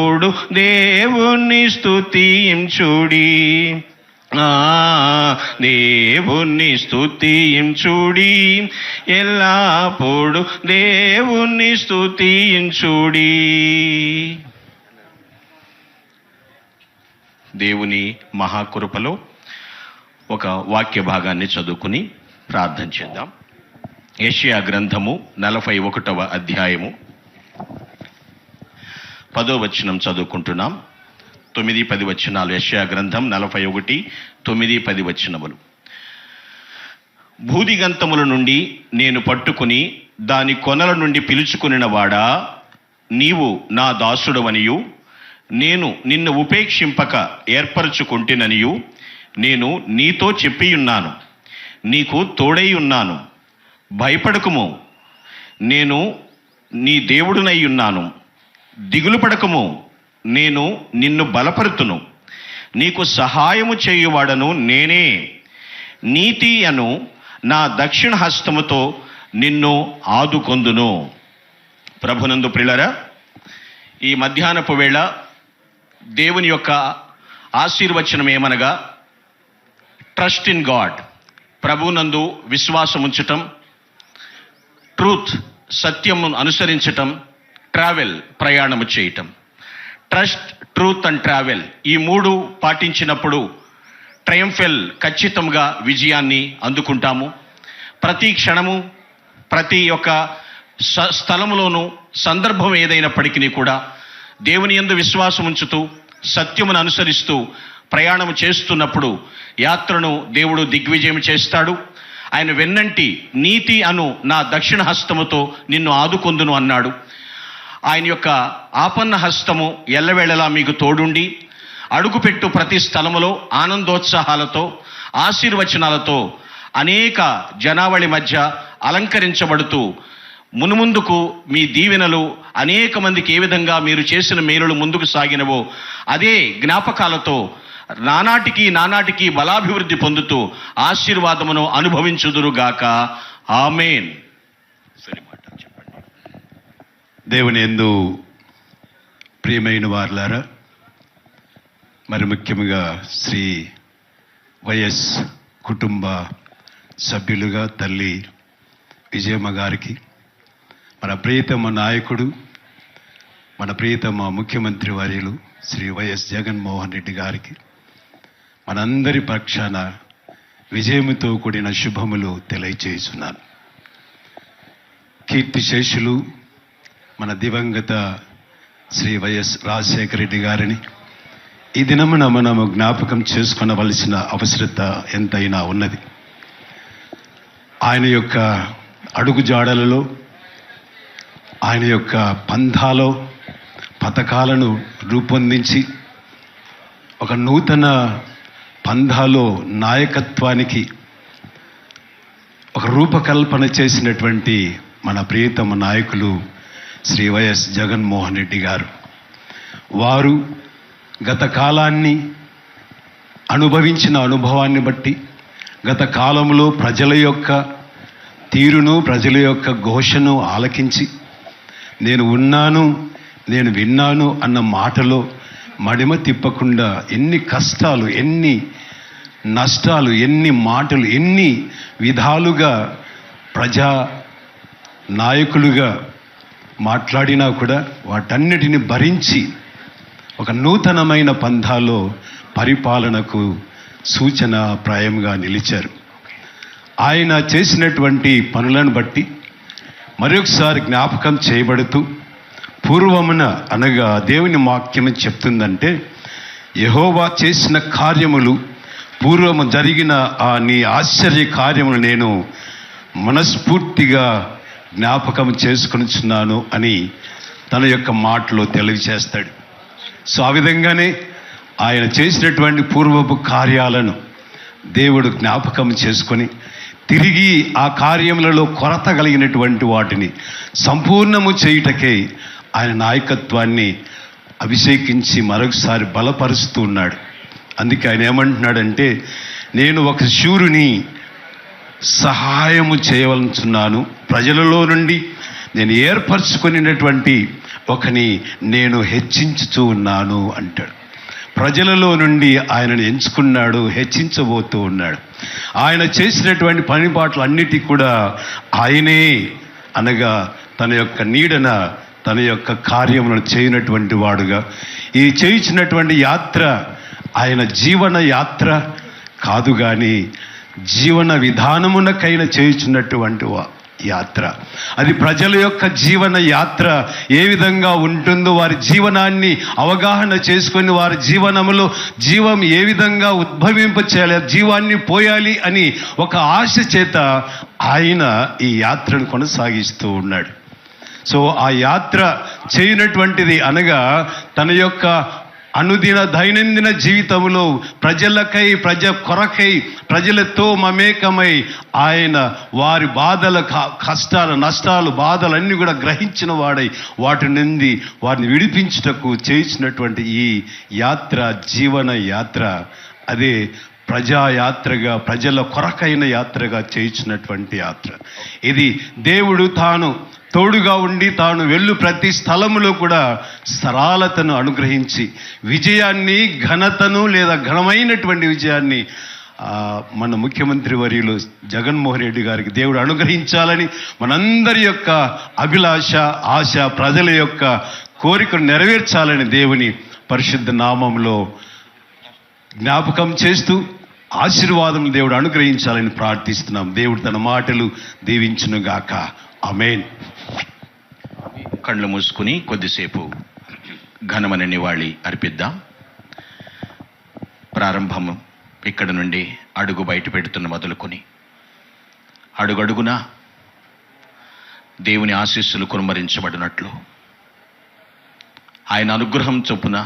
చూడు దేవుని స్తుతించుడి దేవుణ్ణి దేవుని స్తుతించుడి ఎల్లప్పుడు దేవుని స్తుతించుడి దేవుని మహాకృపలో ఒక వాక్య భాగాన్ని చదువుకుని ప్రార్థన చేద్దాం. ఏషియా గ్రంథము నలభై ఒకటవ అధ్యాయము. పదో వచనం చదువుకుంటున్నాం. తొమ్మిది పది వచనాలు. యెషయా గ్రంథం నలభై ఒకటి తొమ్మిది పది వచనములు. భూదిగంతముల నుండి నేను పట్టుకుని దాని కొనల నుండి పిలుచుకున్న వాడా నీవు నా దాసుడవనియు. నేను నిన్ను ఉపేక్షింపక ఏర్పరచుకుంటేననియు. నేను నీతో చెప్పియున్నాను. నీకు తోడై ఉన్నాను. భయపడకుము. నేను నీ దేవుడునై ఉన్నాను. దిగులు పడకము. నేను నిన్ను బలపరుతును. నీకు సహాయము చేయువాడను నేనే. నీతి అను నా దక్షిణ హస్తముతో నిన్ను ఆదుకొందును. ప్రభునందు ప్రిలరా ఈ మధ్యాహ్నపు వేళ దేవుని యొక్క ఆశీర్వచనం ఏమనగా ట్రస్ట్ ఇన్ గాడ్ ప్రభునందు విశ్వాసం ఉంచటం ట్రూత్ సత్యమును అనుసరించటం ట్రావెల్ ప్రయాణము చేయటం. ట్రస్ట్ ట్రూత్ అండ్ ట్రావెల్ ఈ మూడు పాటించినప్పుడు ట్రయంఫెల్ ఖచ్చితంగా విజయాన్ని అందుకుంటాము. ప్రతి క్షణము ప్రతి ఒక్క స- స్థలములోనూ సందర్భం ఏదైనప్పటికీ కూడా దేవుని యందు విశ్వాసం ఉంచుతూ సత్యమును అనుసరిస్తూ ప్రయాణం చేస్తున్నప్పుడు యాత్రను దేవుడు దిగ్విజయం చేస్తాడు. ఆయన వెన్నంటి నీతి అను నా దక్షిణ హస్తముతో నిన్ను ఆదుకొందును అన్నాడు. ఆయన యొక్క ఆపన్న హస్తము ఎల్లవేళలా మీకు తోడుండి అడుగుపెట్టు ప్రతి స్థలములో ఆనందోత్సాహాలతో ఆశీర్వచనాలతో అనేక జనావళి మధ్య అలంకరించబడుతూ మునుముందుకు మీ దీవెనలు అనేక మందికి ఏ విధంగా మీరు చేసిన మేలులు ముందుకు సాగినవో అదే జ్ఞాపకాలతో నానాటికి నానాటికి బలాభివృద్ధి పొందుతూ ఆశీర్వాదమును అనుభవించుదురుగాక. ఆమెన్. సరే మాట. దేవుని ఎందు ప్రియమైన వారులారా మరి ముఖ్యంగా శ్రీ వైఎస్ కుటుంబ సభ్యులుగా తల్లి విజయమ్మ గారికి మన ప్రియతమ నాయకుడు మన ప్రియతమ ముఖ్యమంత్రి వర్యులు శ్రీ వైఎస్ జగన్మోహన్ రెడ్డి గారికి మనందరి పక్షాన విజయముతో కూడిన శుభములు తెలియచేస్తున్నాను. కీర్తిశేషులు మన దివంగత శ్రీ వైఎస్ రాజశేఖర రెడ్డి గారిని. ఈ దినమున మనము జ్ఞాపకం చేసుకునవలసిన అవసరత ఎంతైనా ఉన్నది. ఆయన యొక్క అడుగుజాడలలో ఆయన యొక్క పంథాలో పథకాలను రూపొందించి ఒక నూతన పంథాలో నాయకత్వానికి ఒక రూపకల్పన చేసినటువంటి మన ప్రియతమ నాయకులు శ్రీ వైఎస్ జగన్మోహన్ రెడ్డి గారు. వారు గత కాలాన్ని అనుభవించిన అనుభవాన్ని బట్టి గత కాలంలో ప్రజల యొక్క తీరును ప్రజల యొక్క ఘోషను ఆలకించి నేను ఉన్నాను నేను విన్నాను అన్న మాటలో మడిమ తిప్పకుండా ఎన్ని కష్టాలు ఎన్ని నష్టాలు ఎన్ని మాటలు ఎన్ని విధాలుగా ప్రజా నాయకులుగా మాట్లాడినా కూడా వాటన్నిటిని భరించి ఒక నూతనమైన పంథాలో పరిపాలనకు సూచన ప్రాయంగా నిలిచారు. ఆయన చేసినటువంటి పనులను బట్టి మరొకసారి జ్ఞాపకం చేయబడుతూ పూర్వమున అనగా దేవుని వాక్యం చెప్తుందంటే యహోవా చేసిన కార్యములు పూర్వము జరిగిన ఆ నీ ఆశ్చర్య కార్యములు నేను మనస్ఫూర్తిగా జ్ఞాపకం చేసుకునిచున్నాను అని తన యొక్క మాటలో తెలియచేస్తాడు సో ఆ విధంగానే ఆయన చేసినటువంటి పూర్వపు కార్యాలను దేవుడు జ్ఞాపకం చేసుకొని తిరిగి ఆ కార్యములలో కొరత కలిగినటువంటి వాటిని సంపూర్ణము చేయుటకే ఆయన నాయకత్వాన్ని అభిషేకించి మరొకసారి బలపరుస్తూ ఉన్నాడు. అందుకే ఆయన ఏమంటున్నాడంటే నేను ఒక శూరుని సహాయము చేయవలచున్నాను ప్రజలలో నుండి నేను ఏర్పరచుకునేటువంటి ఒకని నేను హెచ్చించుతూ ఉన్నాను అంటాడు. ప్రజలలో నుండి ఆయనను ఎంచుకున్నాడు హెచ్చించబోతూ ఉన్నాడు. ఆయన చేసినటువంటి పనిపాట్లు అన్నిటి కూడా ఆయనే అనగా తన యొక్క నీడన తన యొక్క కార్యములను చేయనటువంటి వాడుగా. ఈ చేయించినటువంటి యాత్ర ఆయన జీవన యాత్ర కాదు కానీ జీవన విధానమునకైన చేయుచున్నటువంటి యాత్ర. అది ప్రజల యొక్క జీవన యాత్ర. ఏ విధంగా ఉంటుందో వారి జీవనాన్ని అవగాహన చేసుకొని వారి జీవనములో జీవం ఏ విధంగా ఉద్భవింప చేయాలి జీవాన్ని పోయాలి అని ఒక ఆశ చేత ఆయన ఈ యాత్రను కొనసాగిస్తూ ఉన్నాడు. సో ఆ యాత్ర చేయనటువంటిది అనగా తన యొక్క అనుదిన దైనందిన జీవితంలో ప్రజలకై ప్రజ కొరకై ప్రజలతో మమేకమై ఆయన వారి బాధల కష్టాలు నష్టాలు బాధలు అన్నీ కూడా గ్రహించిన వాడై వాటి నుండి వారిని విడిపించుటకు చేయించినటువంటి ఈ యాత్ర జీవన యాత్ర అదే ప్రజాయాత్రగా ప్రజల కొరకైన యాత్రగా చేయించినటువంటి యాత్ర. ఇది దేవుడు తాను తోడుగా ఉండి తాను వెళ్ళు ప్రతి స్థలములో కూడా సరళతను అనుగ్రహించి విజయాన్ని ఘనతను లేదా ఘనమైనటువంటి విజయాన్ని మన ముఖ్యమంత్రి వర్యులు జగన్మోహన్ రెడ్డి గారికి దేవుడు అనుగ్రహించాలని మనందరి యొక్క అభిలాష ఆశ ప్రజల యొక్క కోరికను నెరవేర్చాలని దేవుని పరిశుద్ధ నామంలో జ్ఞాపకం చేస్తూ ఆశీర్వాదం దేవుడు అనుగ్రహించాలని ప్రార్థిస్తున్నాం. దేవుడు తన మాటలు దీవించునుగాక. అమేన్ కళ్ళు మూసుకుని కొద్దిసేపు ఘనమైన నివాళి అర్పిద్దాం. ప్రారంభం ఇక్కడ నుండి అడుగు బయట పెడుతున్న మొదలుకొని. అడుగడుగున దేవుని ఆశీస్సులు కురుమరించబడినట్లు ఆయన అనుగ్రహం చొప్పున